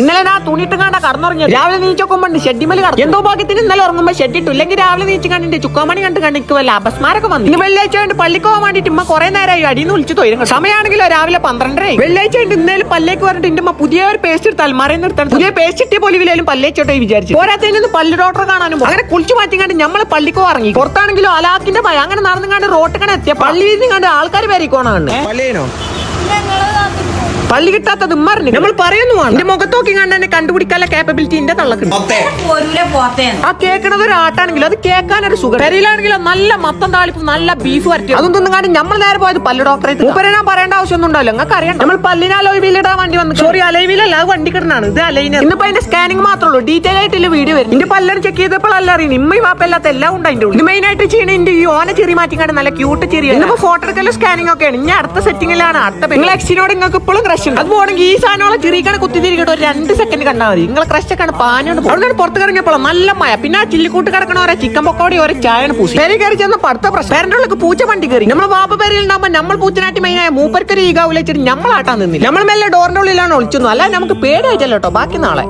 ഇന്നലെ ഞാൻ തുണിയിട്ട് കണ്ട കടന്നുറങ്ങി രാവിലെ നീച്ചൊക്കുമ്പോണ്ട് ഷെഡിമൽ കടന്നു. എന്തോ ഭാഗ്യത്തിന് ഇന്നലെ ഉറങ്ങുമ്പോ ഷെഡിട്ടു ഇല്ലെങ്കിൽ രാവിലെ നീച്ച് കണ്ടിട്ട് ചുക്കാമണി കണ്ട് കണ്ടിക്കുമല്ല അപസ്മാരൊക്കെ വന്നു. ഇനി വെള്ളിയാഴ്ച വേണ്ടി പള്ളിക്ക് പോകാൻ വേണ്ടിട്ട് ഇമ്മ കുറെ നേരമായി അടിയിൽ നിന്ന് വിളിച്ചു തോരും സമയമാണെങ്കിലോ രാവിലെ പന്ത്രണ്ടര വെള്ളിയാഴ്ച വേണ്ടി ഇന്നലെ പല്ലേക്ക് പറഞ്ഞിട്ട് ഇന്റെ പുതിയ ഒരു പേസ്റ്റ് എടുത്ത് അൽമാറയിൽ നിർത്താൻ പുതിയ പേസ്റ്റ് ഇട്ടിയ വിലയിലും പല്ലേച്ചോട്ടെ വിചാരിച്ചു പോരാത്തതിൽ നിന്ന് പല്ല് ഡോക്ടർ കാണാനും. അങ്ങനെ കുളിച്ചു മാറ്റി കണ്ട് നമ്മൾ പള്ളിക്കോ ഇറങ്ങി. പുറത്താണെങ്കിലോ അലാക്കിന്റെ ഭയം. അങ്ങനെ നടന്നു കണ്ട് റോട്ടിക്കണ എത്തിയ പള്ളി വീതി കണ്ട് ആൾക്കാർ പേരിക്കോണാണ് പല്ലേനോ പള്ളി കിട്ടാത്തത് ഉമ്മറിന് നമ്മൾ പറയുന്നു എന്റെ മുഖത്തോക്കി കണ്ട് എന്നെ കണ്ടുപിടിക്കാനുള്ള കേപ്പബിലിറ്റി എന്റെ തള്ളക്കുണ്ട് ആ കേൾക്കണത് ഒരു ആട്ടാണെങ്കിലും അത് കേൾക്കാൻ ഒരു സുഖം. പെരയിലാണെങ്കിലും നല്ല മത്തം താളിപ്പ് നല്ല ബീഫ് വരട്ടി. അതൊന്നും കാണ്ട് നമ്മൾ നേരെ പോയത് പല്ല് ഡോക്ടറെ മൂപ്പരെ ഞാൻ പറയേണ്ട ആവശ്യമൊന്നും ഉണ്ടാവില്ല നിങ്ങൾക്ക് അറിയാം നമ്മൾ പല്ലിന് ഇടാൻ വണ്ടി വന്നു സോറി അലൈവിലല്ല അത് വണ്ടി കിടന്നാണ്. ഇത് അലൈന. ഇന്നിപ്പോ അതിന്റെ സ്കാനിങ് മാത്രമേ ഉള്ളൂ. ഡീറ്റെയിൽ ആയിട്ടുള്ള വീഡിയോ വരും എന്റെ പല്ലന് ചെക്ക് ചെയ്തപ്പോൾ അല്ല ഇമ്മയും ഇമ്മ ഈ വാപ്പല്ലാത്ത എല്ലാം ഉണ്ട് അതിന്റെ ഉള്ളിൽ. മെയിൻ ആയിട്ട് ചെയ്യണ എന്റെ ഈ ഓന ചെറി കണ്ട് നല്ല ക്യൂട്ട് ചെറിയ ഇന്നിപ്പോ ഫോട്ടോ എടുക്കലും സ്കാനിങ് ഒക്കെയാണ്. ഇനി അടുത്ത സെറ്റിംഗിലാണ് അടുത്ത നിങ്ങൾ എക്സിനോട് നിങ്ങൾക്ക് ഇപ്പോഴും ക്രഷ് ഉണ്ട്. അത് പോകണമെങ്കിൽ ഈ സാധനങ്ങളെ ചെറിയക്കാണ് കുത്തിതിരിക്കട്ടെ ഒരു രണ്ട് സെക്കൻഡ് കണ്ടാൽ മതി. നിങ്ങളെ ക്രഷ് ഒക്കെ പാഞ്ഞോണ്ട് അവിടെ പുറത്ത് ഇറങ്ങിയപ്പോൾ നല്ല മഴ. പിന്നെ ആ ചില്ലിക്കൂട്ട് കിടക്കണ ഓരോ ചിക്കൻ പക്കോടി ഓരോ ചായയാണ് പൂസി പേര് കയറി ചെന്ന പടുത്ത പ്രശ്നം. പേരന്റെ പൂച്ച വണ്ടി കയറി. നമ്മൾ വാപ്പ പേരിൽ ഉണ്ടാകുമ്പോൾ നമ്മൾ പൂച്ചനാട്ടി മെയിനായ മൂപ്പർക്കൊരു ഈഗാവിലെ വെച്ചിട്ട് നമ്മൾ ആട്ടാൻ നിന്നില്ല. നമ്മൾ മെല്ലെ ഡോറിന്റെ ഉള്ളിലാണ് ഒളിച്ചൊന്നും. അല്ല നമുക്ക് പേടിയായിട്ടല്ലോ കേട്ടോ ബാക്കി നാളെ.